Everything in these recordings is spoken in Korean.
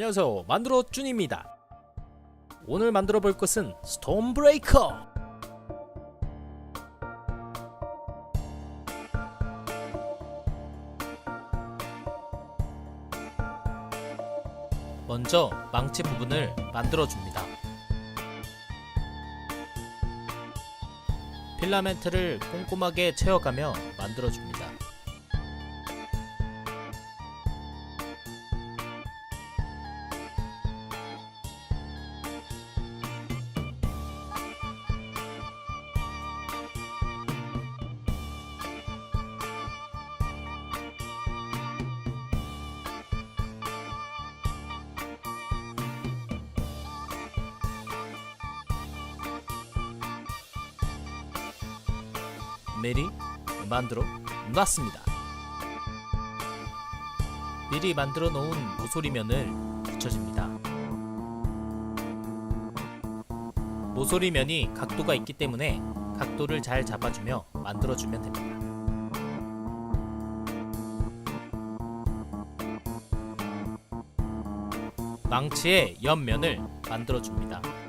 안녕하세요. 만들어 준입니다. 오늘 만들어 볼 것은 스톤 브레이커. 먼저 망치 부분을 만들어 줍니다. 필라멘트를 꼼꼼하게 채워가며 만들어 줍니다 미리 만들어 놨습니다. 미리 만들어 놓은 모서리면을 붙여줍니다. 모서리면이 각도가 있기 때문에 각도를 잘 잡아주며 만들어주면 됩니다. 망치의 옆면을 만들어줍니다.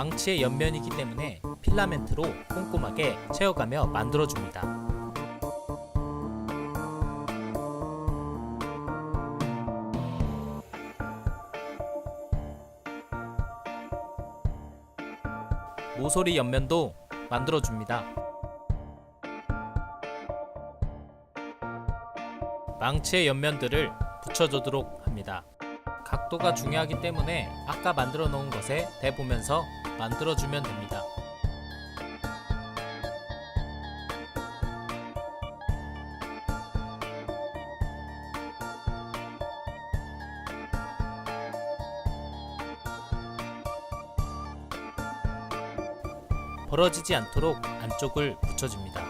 망치의 옆면이기 때문에 필라멘트로 꼼꼼하게 채워가며 만들어줍니다. 모서리 옆면도 만들어줍니다. 망치의 옆면들을 붙여주도록 합니다. 각도가 중요하기 때문에 아까 만들어 놓은 것에 대보면서 만들어 주면 됩니다. 벌어지지 않도록 안쪽을 붙여줍니다.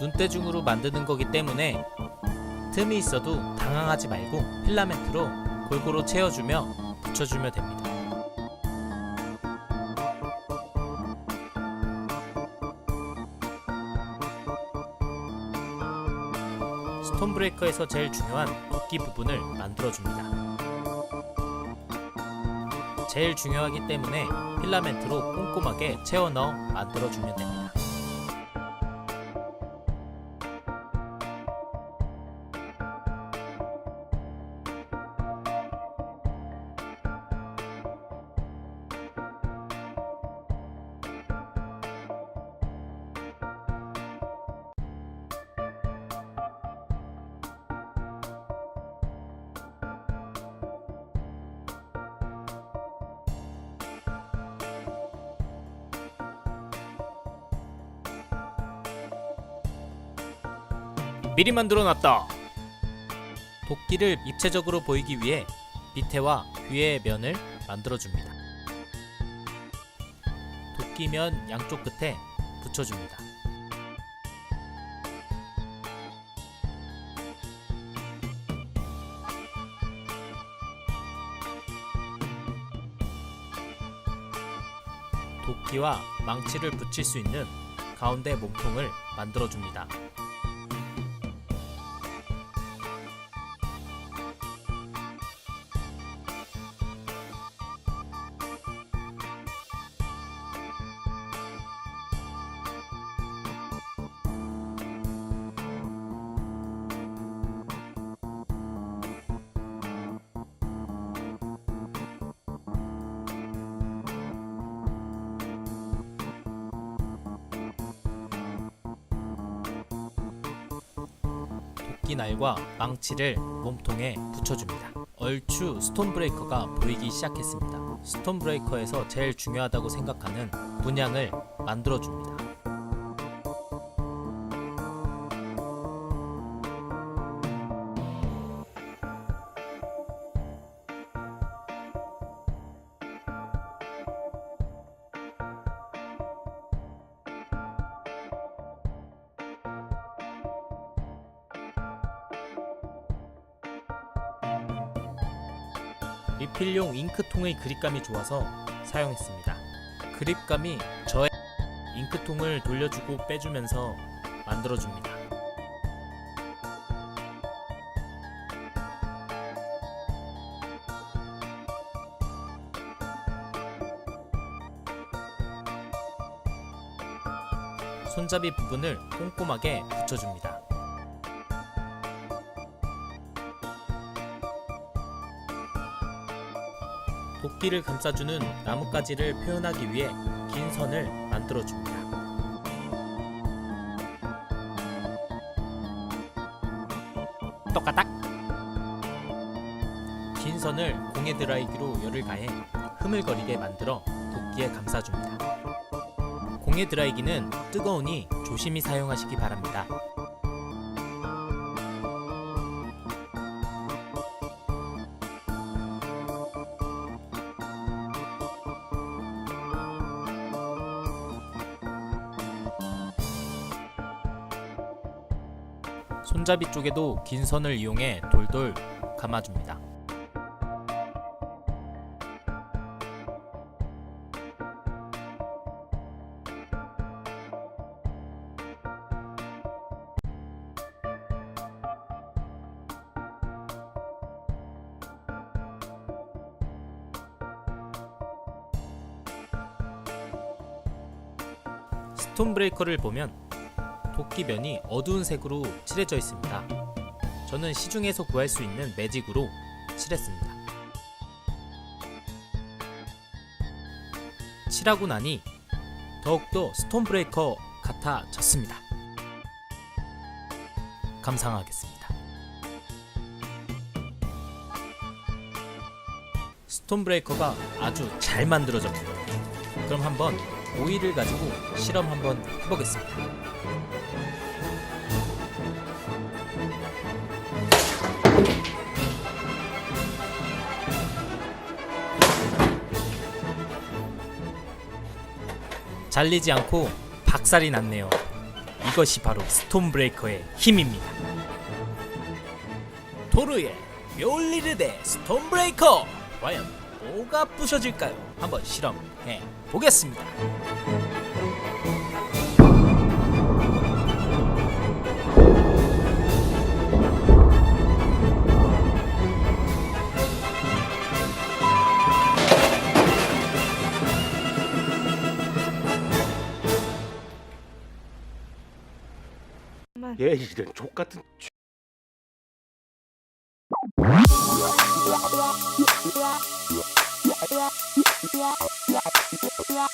눈대중으로 만드는 거기 때문에 틈이 있어도 당황하지 말고 필라멘트로 골고루 채워주며 붙여주면 됩니다. 스톤 브레이커에서 제일 중요한 도끼 부분을 만들어줍니다. 제일 중요하기 때문에 필라멘트로 꼼꼼하게 채워 넣어 만들어주면 됩니다. 미리 만들어 놨다. 도끼를 입체적으로 보이기 위해 밑에와 위의 면을 만들어 줍니다. 도끼면 양쪽 끝에 붙여 줍니다. 도끼와 망치를 붙일 수 있는 가운데 몸통을 만들어 줍니다. 도끼 날과 망치를 몸통에 붙여줍니다. 얼추 스톤 브레이커가 보이기 시작했습니다. 스톤 브레이커에서 제일 중요하다고 생각하는 문양을 만들어 줍니다. 리필용 잉크통의 그립감이 좋아서 사용했습니다. 그립감이 저의 잉크통을 돌려주고 빼주면서 만들어줍니다. 손잡이 부분을 꼼꼼하게 붙여줍니다. 도끼를 감싸주는 나뭇가지를 표현하기 위해 긴 선을 만들어줍니다. 똑같딱! 긴 선을 공예 드라이기로 열을 가해 흐물거리게 만들어 도끼에 감싸줍니다. 공예 드라이기는 뜨거우니 조심히 사용하시기 바랍니다. 손잡이 쪽에도 긴 선을 이용해 돌돌 감아줍니다. 스톤 브레이커를 보면 도끼면이 어두운 색으로 칠해져 있습니다. 저는 시중에서 구할 수 있는 매직으로 칠했습니다. 칠하고 나니 더욱더 스톤 브레이커 같아졌습니다. 감상하겠습니다. 스톤 브레이커가 아주 잘 만들어졌네요. 그럼 한번 오일을 가지고 실험 한번 해보겠습니다. 잘리지 않고 박살이 났네요. 이것이 바로 스톤 브레이커의 힘입니다. 도르의 묘리르데 스톤 브레이커 과연 뭐가 부셔질까요? 한번 실험 해 보겠습니다. 얘 이런 족 같은 Yeah.